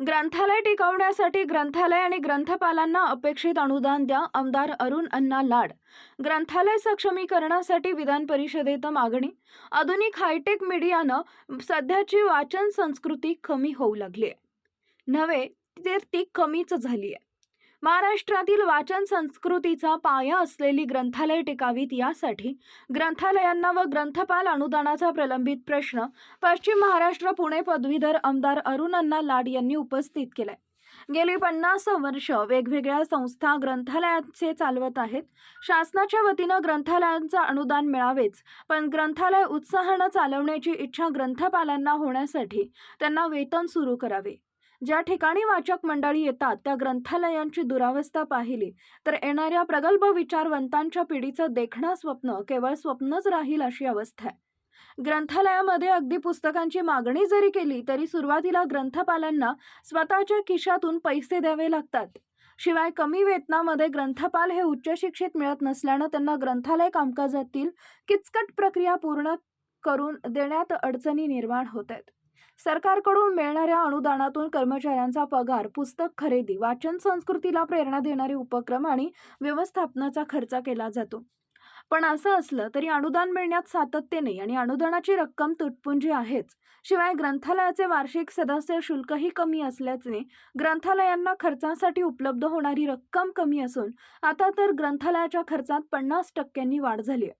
ग्रंथालय टिकवण्यासाठी ग्रंथालय आणि ग्रंथपालांना अपेक्षित अनुदान द्या आमदार अरुण अण्णा लाड. ग्रंथालय सक्षमीकरणासाठी विधान परिषदेत मागणी. आधुनिक हायटेक मीडियानं सध्याची वाचन संस्कृती कमी होऊ लागली आहे नव्हे तर ती कमीच झाली आहे महाराष्ट्रातील वाचन संस्कृतीचा पाया असलेली ग्रंथालय टिकावीत यासाठी ग्रंथालयांना व ग्रंथपाल अनुदानाचा प्रलंबित प्रश्न पश्चिम महाराष्ट्र पुणे पदवीधर आमदार अरुण लाड यांनी उपस्थित केलाय. गेली पन्नास वर्ष वेगवेगळ्या संस्था ग्रंथालयाचे चालवत आहेत. शासनाच्या वतीनं ग्रंथालयांचं अनुदान मिळावेच पण ग्रंथालय उत्साहानं चालवण्याची इच्छा ग्रंथपालांना होण्यासाठी त्यांना वेतन सुरू करावे. ज्या ठिकाणी वाचक मंडळी येतात त्या ग्रंथालयांची दुरावस्था पाहिली. तर येणाऱ्या प्रगल्भ विचारवंतांच्या पिढीचं देखणं स्वप्न केवळ स्वप्नच राहील अशी अवस्था आहे. ग्रंथालयामध्ये अगदी पुस्तकांची मागणी जरी केली तरी सुरुवातीला ग्रंथपालांना स्वतःच्या खिशातून पैसे द्यावे लागतात. शिवाय कमी वेतनामध्ये ग्रंथपाल हे उच्च शिक्षित मिळत नसल्यानं त्यांना ग्रंथालय कामकाजातील किचकट प्रक्रिया पूर्ण करून देण्यात अडचणी निर्माण होत आहेत. सरकारकडून मिळणाऱ्या अनुदानातून कर्मचाऱ्यांचा पगार पुस्तक खरेदी वाचन संस्कृतीला प्रेरणा देणारे उपक्रम आणि व्यवस्थापनाचा खर्च केला जातो. पण असं असलं तरी अनुदान मिळण्यात सातत्य नाही आणि अनुदानाची रक्कम तुटपुंजी आहेच. शिवाय ग्रंथालयाचे वार्षिक सदस्य शुल्कही कमी असल्याने ग्रंथालयांना खर्चासाठी उपलब्ध होणारी रक्कम कमी असून आता तर ग्रंथालयाच्या खर्चात पन्नास टक्क्यांनी वाढ झाली आहे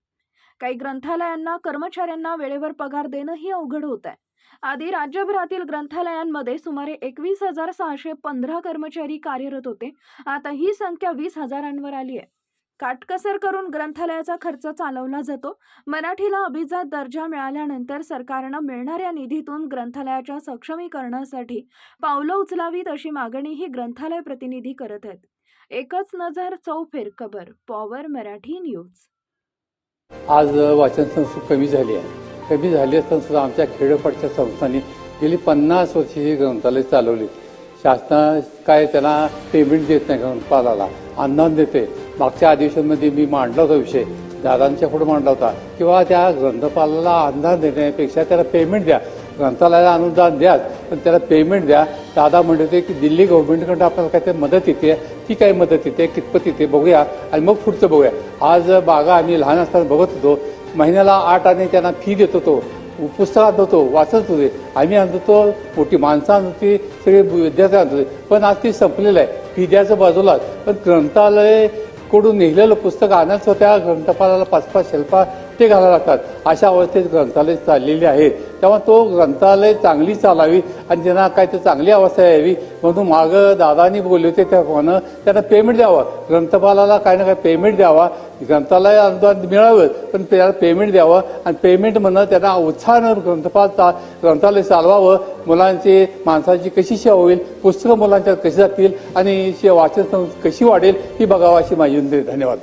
काही ग्रंथालयांना कर्मचाऱ्यांना वेळेवर पगार देणंही अवघड होत आहे आधी राज्यभरातील ग्रंथालयांमध्ये सुमारे एकवीस हजार सहाशे पंधरा कर्मचारी कार्यरत होते. आता ही संख्या वीस हजारांवर आली आहे. काटकसर करून ग्रंथालयाचा खर्च चालवला जातो. मराठीला अभिजात दर्जा मिळाल्यानंतर सरकारनं मिळणाऱ्या निधीतून ग्रंथालयाच्या सक्षमीकरणासाठी पावलं उचलावीत अशी मागणीही ग्रंथालय प्रतिनिधी करत आहेत. एकच नजर चौफेर कबर पॉवर मराठी न्यूज. आज वाचन संस्कृत कमी झाली आहे. कमी झाली असताना सुद्धा आमच्या खेडोपाडच्या संस्थांनी गेली पन्नास वर्ष ही ग्रंथालय चालवली. शासना काय त्यांना पेमेंट देत नाही ग्रंथपालाला अनुदान देते. मागच्या अधिवेशनमध्ये मी मांडला होता विषय. दादांच्या पुढे मांडला होता. किंवा त्या ग्रंथपालाला अनुदान देण्यापेक्षा त्याला पेमेंट द्या. ग्रंथालयाला अनुदान द्या. पण त्याला पेमेंट द्या. दादा म्हणत होते की दिल्ली गव्हर्नमेंटकडून आपल्याला काहीतरी मदत येते? ती काय मदत येते? कितपत येते? बघूया. आणि मग पुढचं बघूया. आज बागा आम्ही लहान असताना बघत होतो. महिन्याला आठ आणि त्यांना फी देत होतो पुस्तक आणत होतो वाचत होते. आम्ही आणत होतो मोठी माणसं आणत होती सगळे विद्यार्थी आणत होते. पण आज ती संपलेलं आहे. फी द्यायचं बाजूलाच पण ग्रंथालयकडून नेलेलं पुस्तक आणायचं त्या ग्रंथपालाला पाच पाच शेल्पा ते घालायला लागतात. अशा अवस्थेत ग्रंथालय चाललेली आहेत. तेव्हा तो ग्रंथालय चांगली चालावी आणि ज्यांना काय तर चांगली अवस्था यावी म्हणून मागं दादानी बोलले होते त्याप्रमाणे त्यांना पेमेंट द्यावं. ग्रंथपालाला काय ना काय पेमेंट द्यावा. ग्रंथालय अनुदान मिळावं पण त्याला पेमेंट द्यावं. आणि पेमेंट म्हणणं त्यांना उत्साहानं ग्रंथपाल चा- ग्रंथालय चालवावं. मुलांची माणसाची कशी सेवा होईल? पुस्तकं मुलांच्या कशी जातील? आणि शे- वाचन कशी वाढेल? ही बघावं अशी माझी धन्यवाद.